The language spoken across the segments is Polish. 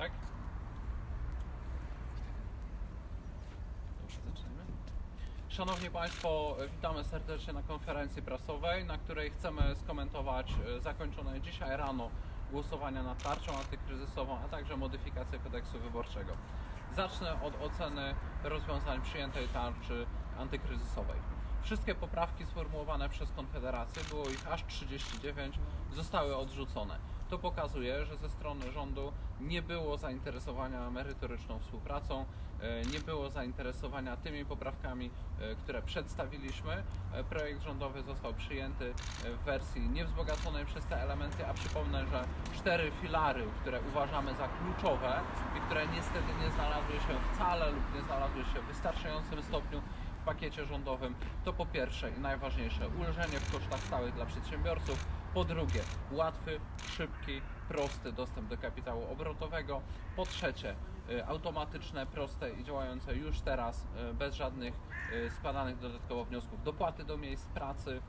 Tak? Dobrze, zaczniemy. Szanowni Państwo, witamy serdecznie na konferencji prasowej, na której chcemy skomentować e, zakończone dzisiaj rano głosowania nad tarczą antykryzysową, a także modyfikację kodeksu wyborczego. Zacznę od oceny rozwiązań przyjętej tarczy antykryzysowej. Wszystkie poprawki sformułowane przez Konfederację, było ich aż 39, zostały odrzucone. To pokazuje, że ze strony rządu nie było zainteresowania merytoryczną współpracą, e, nie było zainteresowania tymi poprawkami, e, które przedstawiliśmy. E, Projekt rządowy został przyjęty w wersji niewzbogaconej przez te elementy, a przypomnę, że cztery filary, które uważamy za kluczowe i które niestety nie znalazły się wcale lub nie znalazły się w wystarczającym stopniu w pakiecie rządowym, to po pierwsze i najważniejsze ulżenie w kosztach stałych dla przedsiębiorców, po drugie łatwy, szybki, prosty dostęp do kapitału obrotowego, po trzecie y, automatyczne, proste i działające już teraz y, bez żadnych y, składanych dodatkowo wniosków. Dopłaty do miejsc pracy,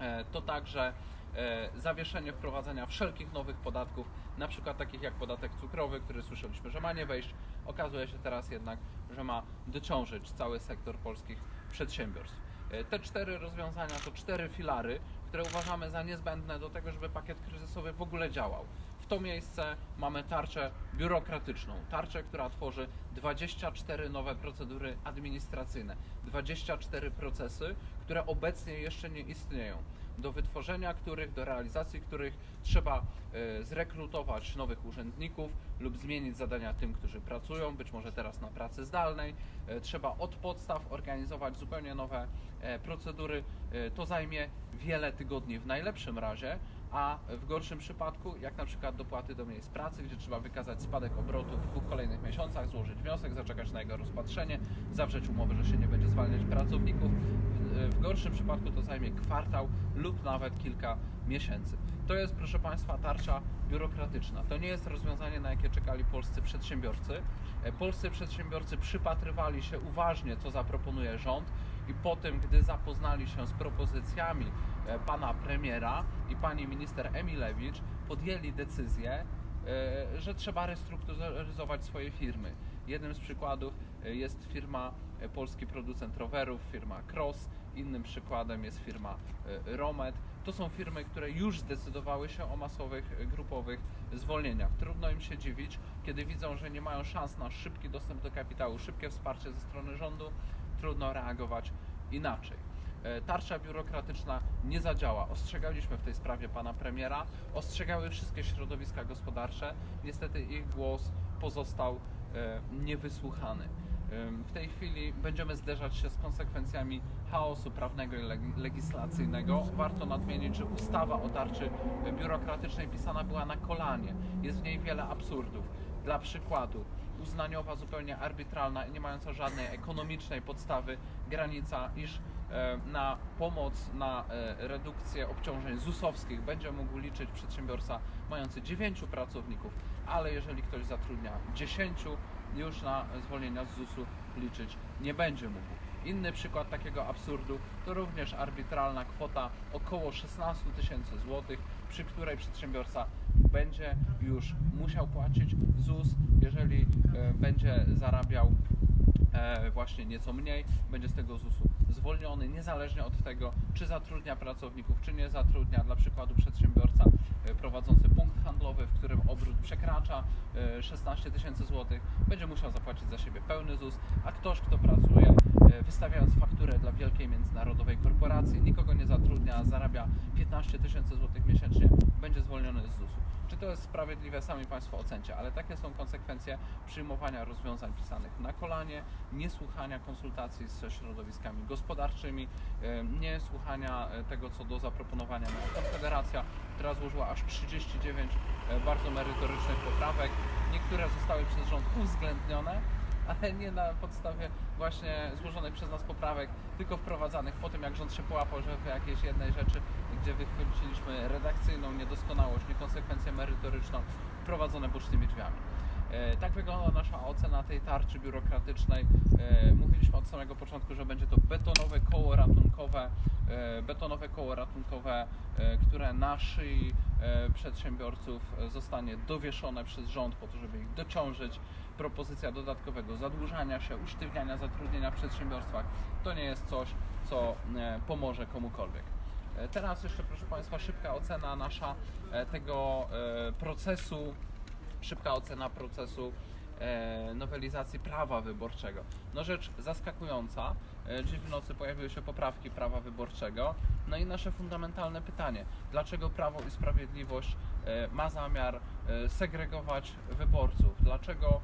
E, to także e, zawieszenie wprowadzenia wszelkich nowych podatków, na przykład takich jak podatek cukrowy, który słyszeliśmy, że ma nie wejść, okazuje się teraz jednak, że ma dociążyć cały sektor polskich przedsiębiorstw. E, Te cztery rozwiązania to cztery filary, które uważamy za niezbędne do tego, żeby pakiet kryzysowy w ogóle działał. W to miejsce mamy tarczę biurokratyczną, tarczę, która tworzy 24 nowe procedury administracyjne, 24 procesy, które obecnie jeszcze nie istnieją, do wytworzenia których, do realizacji których trzeba e, zrekrutować nowych urzędników lub zmienić zadania tym, którzy pracują, być może teraz na pracy zdalnej. E, Trzeba od podstaw organizować zupełnie nowe e, procedury. To zajmie wiele tygodni w najlepszym razie, a w gorszym przypadku, jak na przykład dopłaty do miejsc pracy, gdzie trzeba wykazać spadek obrotu w dwóch kolejnych miesiącach, złożyć wniosek, zaczekać na jego rozpatrzenie, zawrzeć umowę, że się nie będzie zwalniać pracowników. W, gorszym przypadku to zajmie kwartał lub nawet kilka miesięcy. To jest, proszę Państwa, tarcza biurokratyczna. To nie jest rozwiązanie, na jakie czekali polscy przedsiębiorcy. E, Polscy przedsiębiorcy przypatrywali się uważnie, co zaproponuje rząd i po tym, gdy zapoznali się z propozycjami pana premiera i pani minister Emilewicz, podjęli decyzję, e, że trzeba restrukturyzować swoje firmy. Jednym z przykładów e, jest firma e, polski producent rowerów, firma Cross, innym przykładem jest firma e, Romet. To są firmy, które już zdecydowały się o masowych, e, grupowych zwolnieniach. Trudno im się dziwić, kiedy widzą, że nie mają szans na szybki dostęp do kapitału, szybkie wsparcie ze strony rządu, trudno reagować inaczej. E, Tarcza biurokratyczna nie zadziała. Ostrzegaliśmy w tej sprawie pana premiera, ostrzegały wszystkie środowiska gospodarcze. Niestety ich głos pozostał e, niewysłuchany. W tej chwili będziemy zderzać się z konsekwencjami chaosu prawnego i leg- legislacyjnego. Warto nadmienić, że ustawa o tarczy biurokratycznej pisana była na kolanie. Jest w niej wiele absurdów. Dla przykładu, uznaniowa, zupełnie arbitralna i nie mająca żadnej ekonomicznej podstawy granica, iż na pomoc, na e, redukcję obciążeń ZUS-owskich będzie mógł liczyć przedsiębiorca mający 9 pracowników, ale jeżeli ktoś zatrudnia 10, już na zwolnienia z ZUS-u liczyć nie będzie mógł. Inny przykład takiego absurdu to również arbitralna kwota około 16 tysięcy złotych, przy której przedsiębiorca będzie już musiał płacić ZUS, jeżeli e, będzie zarabiał e, właśnie nieco mniej, będzie z tego ZUS-u zwolniony, niezależnie od tego, czy zatrudnia pracowników, czy nie zatrudnia. Dla przykładu przedsiębiorca e, prowadzący punkt handlowy, w którym obrót przekracza e, 16 tysięcy złotych, będzie musiał zapłacić za siebie pełny ZUS, a ktoś, kto pracuje e, wystawiając fakturę dla wielkiej międzynarodowej korporacji, nikogo nie zatrudnia, zarabia 15 tysięcy złotych miesięcznie, będzie zwolniony z ZUS-u. Czy to jest sprawiedliwe, sami Państwo ocencie, ale takie są konsekwencje przyjmowania rozwiązań pisanych na kolanie, niesłuchania konsultacji ze środowiskami gospodarczymi, niesłuchania e, tego, co do zaproponowania miała Konfederacja, która złożyła aż 39 e, bardzo merytorycznych poprawek. Niektóre zostały przez rząd uwzględnione, ale nie na podstawie właśnie złożonych przez nas poprawek, tylko wprowadzanych po tym, jak rząd się połapał, że w jakiejś jednej rzeczy, gdzie wychwyciliśmy redakcyjną niedoskonałość, niekonsekwencję merytoryczną, wprowadzone bocznymi drzwiami. E, Tak wygląda nasza ocena tej tarczy biurokratycznej. E, Mówiliśmy od samego początku, że będzie to betonowe koło ratunkowe, e, betonowe koło ratunkowe, które na szyi przedsiębiorców zostanie dowieszone przez rząd po to, żeby ich dociążyć. Propozycja dodatkowego zadłużania się, usztywniania zatrudnienia w przedsiębiorstwach to nie jest coś, co pomoże komukolwiek. Teraz jeszcze, proszę Państwa, szybka ocena nasza tego procesu, szybka ocena procesu e, nowelizacji prawa wyborczego. No rzecz zaskakująca. E, Dziś w nocy pojawiły się poprawki prawa wyborczego. No i nasze fundamentalne pytanie, dlaczego Prawo i Sprawiedliwość e, ma zamiar segregować wyborców? Dlaczego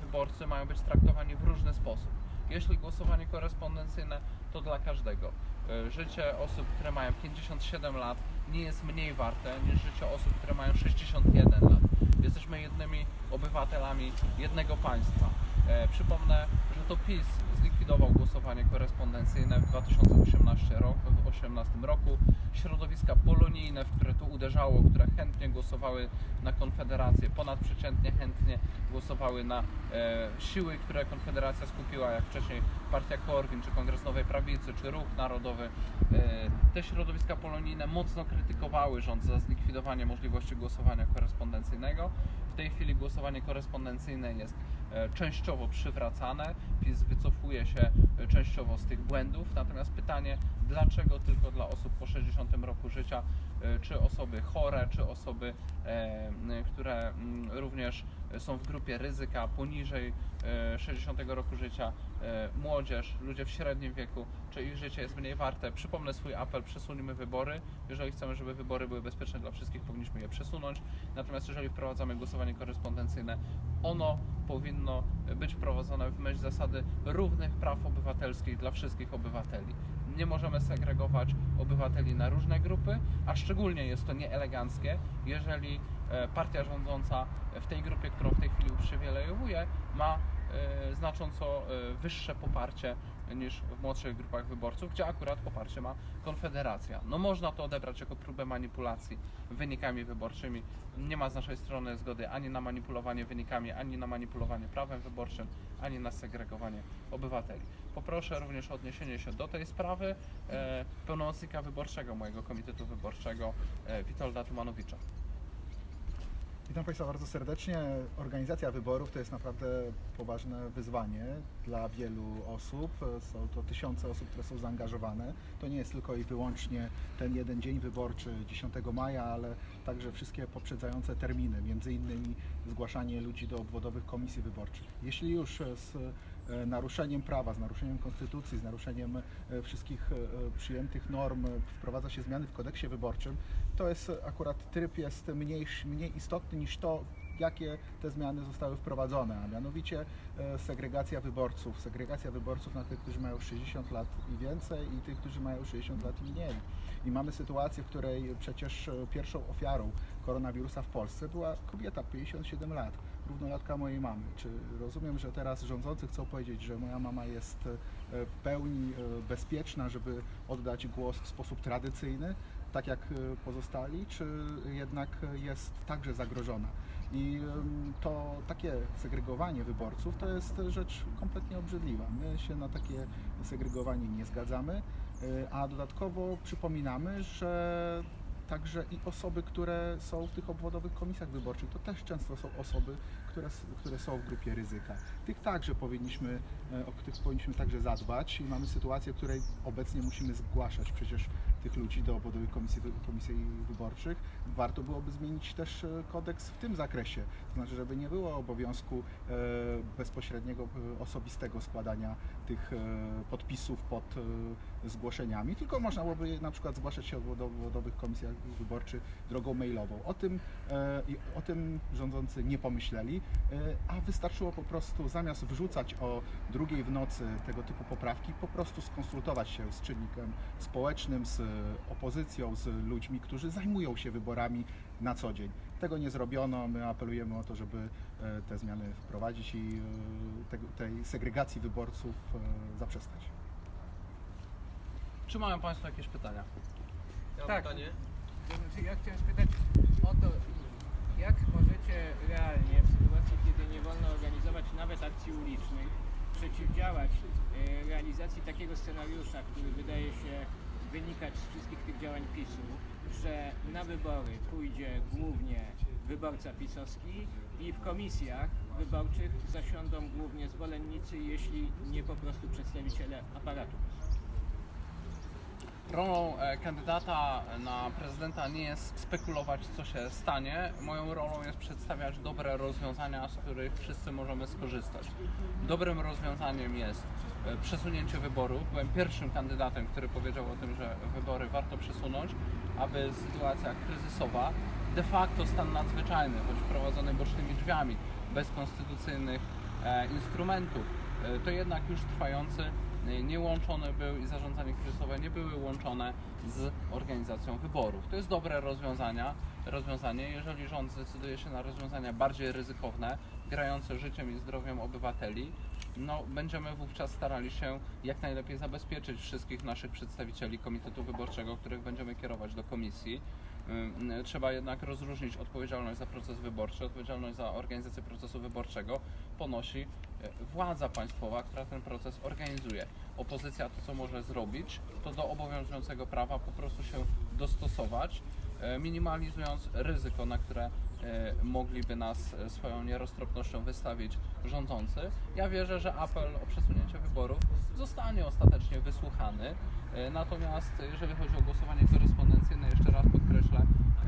wyborcy mają być traktowani w różny sposób? Jeśli głosowanie korespondencyjne, to dla każdego. Życie osób, które mają 57 lat nie jest mniej warte niż życie osób, które mają 61 lat. Jesteśmy jednymi obywatelami jednego państwa. E, przypomnę, że to PiS zlikwidował głosowanie korespondencyjne w 2018 roku, w 18 roku. Środowiska polonijne, w które to uderzało, które chętnie głosowały na Konfederację, ponadprzeciętnie chętnie głosowały na e, siły, które Konfederacja skupiła, jak wcześniej partia Korwin, czy Kongres Nowej Prawicy, czy Ruch Narodowy. E, te środowiska polonijne mocno krytykowały rząd za zlikwidowanie możliwości głosowania korespondencyjnego. W tej chwili głosowanie korespondencyjne jest częściowo przywracane. PiS wycofuje się e, częściowo z tych błędów. Natomiast pytanie, dlaczego tylko dla osób po 60 roku życia, e, czy osoby chore, czy osoby, e, które również są w grupie ryzyka poniżej e, 60 roku życia, e, młodzież, ludzie w średnim wieku, czy ich życie jest mniej warte. Przypomnę swój apel, przesuńmy wybory. Jeżeli chcemy, żeby wybory były bezpieczne dla wszystkich, powinniśmy je przesunąć. Natomiast jeżeli wprowadzamy głosowanie korespondencyjne, ono powinno być wprowadzone w myśl zasady równych praw obywatelskich dla wszystkich obywateli. Nie możemy segregować obywateli na różne grupy, a szczególnie jest to nieeleganckie, jeżeli e, partia rządząca w tej grupie, którą w tej chwili uprzywilejowuje, ma znacząco e, wyższe poparcie niż w młodszych grupach wyborców, gdzie akurat poparcie ma Konfederacja. No można to odebrać jako próbę manipulacji wynikami wyborczymi. Nie ma z naszej strony zgody ani na manipulowanie wynikami, ani na manipulowanie prawem wyborczym, ani na segregowanie obywateli. Poproszę również o odniesienie się do tej sprawy e, pełnomocnika wyborczego mojego komitetu wyborczego e, Witolda Tumanowicza. Witam Państwa bardzo serdecznie. Organizacja wyborów to jest naprawdę poważne wyzwanie dla wielu osób. Są to tysiące osób, które są zaangażowane. To nie jest tylko i wyłącznie ten jeden dzień wyborczy 10 maja, ale także wszystkie poprzedzające terminy, między innymi zgłaszanie ludzi do obwodowych komisji wyborczych. Jeśli już z naruszeniem prawa, z naruszeniem konstytucji, z naruszeniem e, wszystkich e, przyjętych norm wprowadza się zmiany w kodeksie wyborczym, to jest akurat tryb jest mniej, mniej istotny niż to, jakie te zmiany zostały wprowadzone, a mianowicie e, segregacja wyborców. Segregacja wyborców na tych, którzy mają 60 lat i więcej i tych, którzy mają 60 lat i mniej. I mamy sytuację, w której przecież e, pierwszą ofiarą koronawirusa w Polsce była kobieta 57 lat, równolatka mojej mamy. Czy rozumiem, że teraz rządzący chcą powiedzieć, że moja mama jest e, w pełni e, bezpieczna, żeby oddać głos w sposób tradycyjny, tak jak e, pozostali, czy jednak jest także zagrożona? I to takie segregowanie wyborców to jest rzecz kompletnie obrzydliwa. My się na takie segregowanie nie zgadzamy, a dodatkowo przypominamy, że także i osoby, które są w tych obwodowych komisjach wyborczych, to też często są osoby, które, które są w grupie ryzyka. Tych także powinniśmy, e, o których powinniśmy także zadbać i mamy sytuację, w której obecnie musimy zgłaszać przecież tych ludzi do obwodowych komisji, komisji wyborczych. Warto byłoby zmienić też e, kodeks w tym zakresie, to znaczy, żeby nie było obowiązku e, bezpośredniego, osobistego składania tych podpisów pod zgłoszeniami, tylko można byłoby na przykład zgłaszać się do obwodowych komisjach wyborczych drogą mailową. O tym, e, o tym rządzący nie pomyśleli, e, a wystarczyło po prostu zamiast wrzucać o drugiej w nocy tego typu poprawki, po prostu skonsultować się z czynnikiem społecznym, z opozycją, z ludźmi, którzy zajmują się wyborami na co dzień. Tego nie zrobiono. My apelujemy o to, żeby e, te zmiany wprowadzić i tej segregacji wyborców zaprzestać. Czy mają Państwo jakieś pytania? Ja Tak. pytanie. Ja chciałem spytać o to, jak możecie realnie w sytuacji, kiedy nie akcji ulicznych, przeciwdziałać e, realizacji takiego scenariusza, który wydaje się wynikać z wszystkich tych działań PiSu, że na wybory pójdzie głównie wyborca pisowski i w komisjach wyborczych zasiądą głównie zwolennicy, jeśli nie po prostu przedstawiciele aparatu. Rolą e, kandydata na prezydenta nie jest spekulować, co się stanie. Moją rolą jest przedstawiać dobre rozwiązania, z których wszyscy możemy skorzystać. Dobrym rozwiązaniem jest e, przesunięcie wyborów. Byłem pierwszym kandydatem, który powiedział o tym, że wybory warto przesunąć, aby sytuacja kryzysowa, de facto stan nadzwyczajny, choć wprowadzony bocznymi drzwiami, bez konstytucyjnych e, instrumentów, to jednak już trwający nie łączony był i zarządzanie kryzysowe nie były łączone z organizacją wyborów. To jest dobre rozwiązania, rozwiązanie, jeżeli rząd zdecyduje się na rozwiązania bardziej ryzykowne, grające życiem i zdrowiem obywateli, no, będziemy wówczas starali się jak najlepiej zabezpieczyć wszystkich naszych przedstawicieli Komitetu Wyborczego, których będziemy kierować do komisji. Ym, Trzeba jednak rozróżnić odpowiedzialność za proces wyborczy, odpowiedzialność za organizację procesu wyborczego ponosi e, władza państwowa, która ten proces organizuje. Opozycja to, co może zrobić, to do obowiązującego prawa po prostu się dostosować, e, minimalizując ryzyko, na które mogliby nas e, swoją nieroztropnością wystawić rządzący. Ja wierzę, że apel o przesunięcie wyborów zostanie ostatecznie wysłuchany. E, Natomiast jeżeli chodzi o głosowanie korespondencyjne, jeszcze raz podkreślę,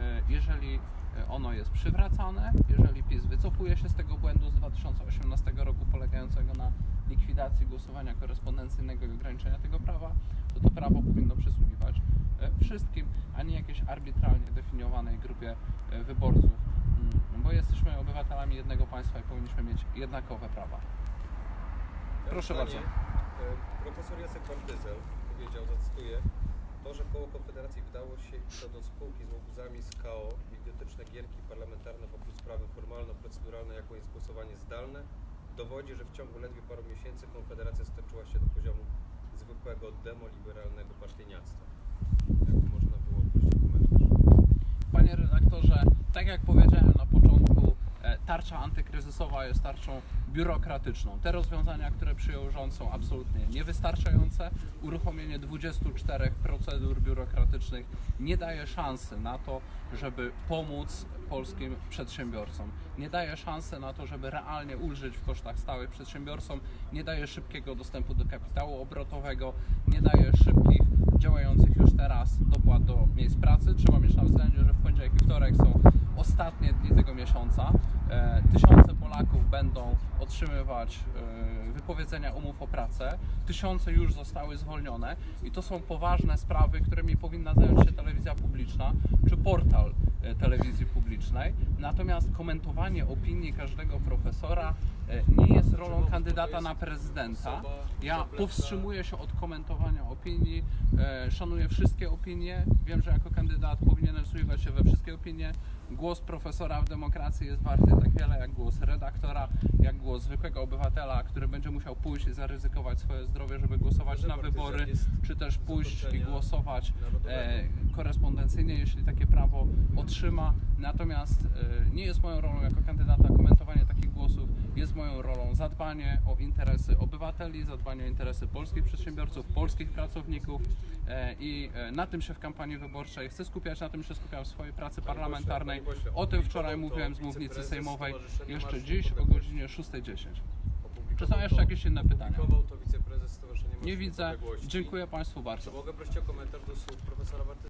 e, jeżeli e, ono jest przywracane, jeżeli PiS wycofuje się z tego błędu z 2018 roku polegającego na likwidacji głosowania korespondencyjnego i ograniczenia tego prawa, to to prawo powinno przysługiwać e, wszystkim, a nie jakiejś arbitralnie definiowanej grupie e, wyborców, Mm, bo jesteśmy obywatelami jednego państwa i powinniśmy mieć jednakowe prawa. Proszę Pytanie. bardzo. E, Profesor Jacek Bartyzel powiedział, zacytuję, to, że koło Konfederacji wdało się co do spółki z łobuzami z KO idiotyczne gierki parlamentarne poprzez sprawy formalno-proceduralne, jaką jest głosowanie zdalne, dowodzi, że w ciągu ledwie paru miesięcy Konfederacja stoczyła się do poziomu zwykłego demoliberalnego partyjniactwa. Jak można było prosić o komentarz? Panie redaktorze, tak jak powiedziałem na początku, e, tarcza antykryzysowa jest tarczą biurokratyczną. Te rozwiązania, które przyjął rząd są absolutnie niewystarczające. Uruchomienie 24 procedur biurokratycznych nie daje szansy na to, żeby pomóc polskim przedsiębiorcom. Nie daje szansy na to, żeby realnie ulżyć w kosztach stałych przedsiębiorcom. Nie daje szybkiego dostępu do kapitału obrotowego. Nie daje szybkich, działających już teraz dopłat do miejsc pracy. Trzeba mieć na względzie, że w poniedziałek i wtorek są ostatnie dni tego miesiąca. E, Tysiące Polaków będą otrzymywać e, wypowiedzenia umów o pracę. Tysiące już zostały zwolnione i to są poważne sprawy, którymi powinna zająć się telewizja publiczna czy portal e, telewizji publicznej. Natomiast komentowanie opinii każdego profesora nie jest rolą kandydata na prezydenta. Ja powstrzymuję się od komentowania opinii, szanuję wszystkie opinie. Wiem, że jako kandydat powinienem wsłuchiwać się we wszystkie opinie. Głos profesora w demokracji jest warty tak wiele jak głos redaktora, jak głos zwykłego obywatela, który będzie musiał pójść i zaryzykować swoje zdrowie, żeby głosować na wybory, czy też pójść i głosować e, korespondencyjnie, jeśli takie prawo otrzyma. Natomiast e, nie jest moją rolą jako kandydata komentowanie takich głosów, jest moją rolą zadbanie o interesy obywateli, zadbanie o interesy polskich przedsiębiorców, polskich pracowników e, i e, na tym się w kampanii wyborczej chcę skupiać, na tym się skupiam w swojej pracy parlamentarnej. O tym wczoraj mówiłem z mównicy sejmowej jeszcze dziś o godzinie 6.10. Opublikował Czy są jeszcze jakieś inne pytania? Nie widzę. Dziękuję Państwu bardzo. Mogę prosić o komentarz do słów profesora?